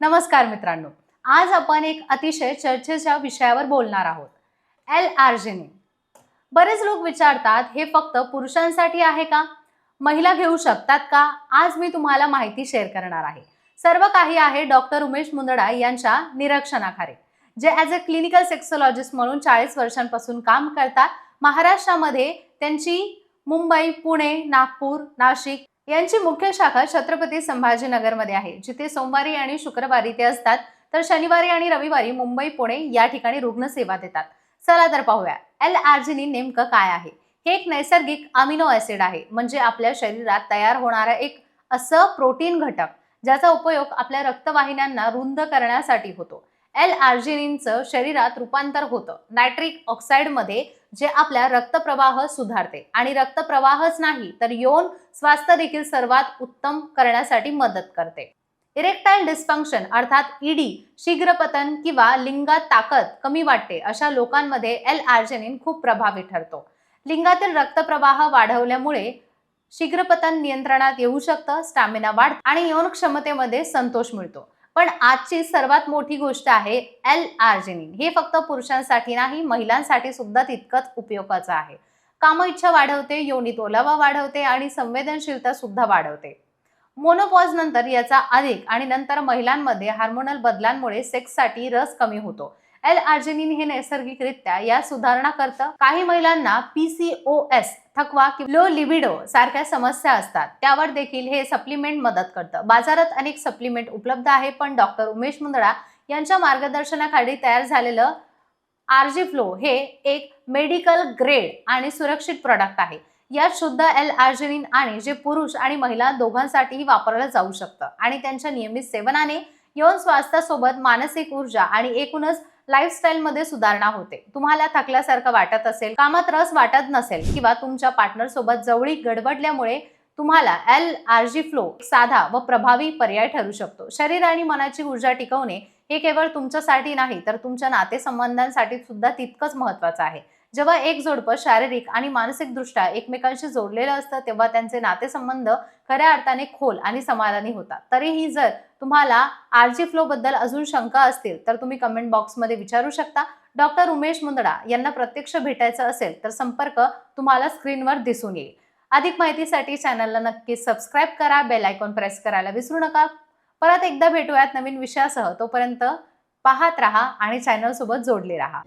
नमस्कार मित्रांनो. आज आपण एक अतिशय चर्चेच्या विषयावर बोलणार आहोत. एल आर्जिनिन बरेच लोक विचारतात हे फक्त पुरुषांसाठी आहे का? महिला घेऊ शकतात का? आज मी तुम्हाला माहिती शेअर करणार आहे. सर्व काही आहे डॉक्टर उमेश मुंदडा यांच्या निरीक्षणाखाली जे ॲज अ क्लिनिकल सेक्सोलॉजिस्ट म्हणून चाळीस वर्षांपासून काम करतात. महाराष्ट्रामध्ये त्यांची मुंबई पुणे नागपूर नाशिक यांची मुख्य शाखा छत्रपती संभाजीनगरमध्ये आहे. जिथे सोमवारी आणि शुक्रवारी ते असतात तर शनिवारी आणि रविवारी मुंबई पुणे या ठिकाणी रुग्णसेवा देतात. चला तर पाहूया एल आर्जिनिन नेमकं काय आहे? हे एक नैसर्गिक अमिनो ऍसिड आहे म्हणजे आपल्या शरीरात तयार होणारा एक असं प्रोटीन घटक ज्याचा उपयोग आपल्या रक्तवाहिन्यांना रुंद करण्यासाठी होतो. एल आर्जिनिनचं शरीरात रूपांतर होतं. नायट्रिक ऑक्साईडमध्ये जे आपल्या रक्तप्रवाह सुधारते. आणि रक्तप्रवाहच नाही तर यौन स्वास्थ्य देखील सर्वात उत्तम करण्यासाठी मदत करते. इरेक्टाईल डिस्फंक्शन अर्थात ईडी शीघ्रपतन किंवा लिंगात ताकद कमी वाटते अशा लोकांमध्ये एल आर्जेनिन खूप प्रभावी ठरतो. लिंगातील रक्तप्रवाह वाढवल्यामुळे शीघ्रपतन नियंत्रणात येऊ शकतं स्टॅमिना वाढ आणि यौन क्षमतेमध्ये संतोष मिळतो. पण आजची सर्वात मोठी गोष्ट आहे एल आर्जिनिन हे फक्त पुरुषांसाठी नाही महिलांसाठी सुद्धा तितकंच उपयोगाचं आहे. काम इच्छा वाढवते योनीत ओलावा वाढवते आणि संवेदनशीलता सुद्धा वाढवते. मोनोपॉज नंतर याचा अधिक आणि नंतर महिलांमध्ये हार्मोनल बदलांमुळे सेक्ससाठी रस कमी होतो. एल आर्जेनिन हे नैसर्गिकरित्या या सुधारणा करतं काही महिलांना पीसीओएस थकवा लो लिबिडो सारख्या समस्या असतात. त्यावर देखील हे सप्लिमेंट मदत करतं. बाजारात अनेक सप्लिमेंट उपलब्ध आहे पण डॉक्टर उमेश मुंदडा यांच्या मार्गदर्शनाखाली तयार झालेलं आरजी फ्लो हे एक मेडिकल ग्रेड आणि सुरक्षित प्रॉडक्ट आहे. यात शुद्ध एल आर्जिनिन आणि जे पुरुष आणि महिला दोघांसाठीही वापरलं जाऊ शकतं. आणि त्यांच्या नियमित सेवनाने यौन स्वास्थ्यासोबत मानसिक ऊर्जा आणि एकूणच लाईफस्टाईलमध्ये सुधारणा होते. तुम्हाला थकल्यासारखं वाटत असेल कामात रस वाटत नसेल किंवा तुमच्या पार्टनर सोबत गडबडल्यामुळे तुम्हाला एल आर जी फ्लो साधा व प्रभावी पर्याय ठरू शकतो. शरीर आणि मनाची ऊर्जा टिकवणे हे केवळ तुमच्यासाठी नाही तर तुमच्या नातेसंबंधांसाठी सुद्धा तितकंच महत्वाचं आहे. जेव्हा एक जोडपं शारीरिक आणि मानसिकदृष्ट्या एकमेकांशी जोडलेलं असतं तेव्हा त्यांचे नातेसंबंध खऱ्या अर्थाने खोल आणि समाधानी होतात. तरीही जर तुम्हाला आरजी फ्लो बद्दल अजून शंका असतील तर तुम्ही कमेंट बॉक्समध्ये विचारू शकता. डॉक्टर उमेश मुंदडा यांना प्रत्यक्ष भेटायचं असेल तर संपर्क तुम्हाला स्क्रीनवर दिसून येईल. अधिक माहितीसाठी चॅनलला नक्की सबस्क्राईब करा बेल आयकॉन प्रेस करायला विसरू नका. परत एकदा भेटूयात नवीन विषयासह तोपर्यंत पाहत राहा आणि चॅनल सोबत जोडले राहा.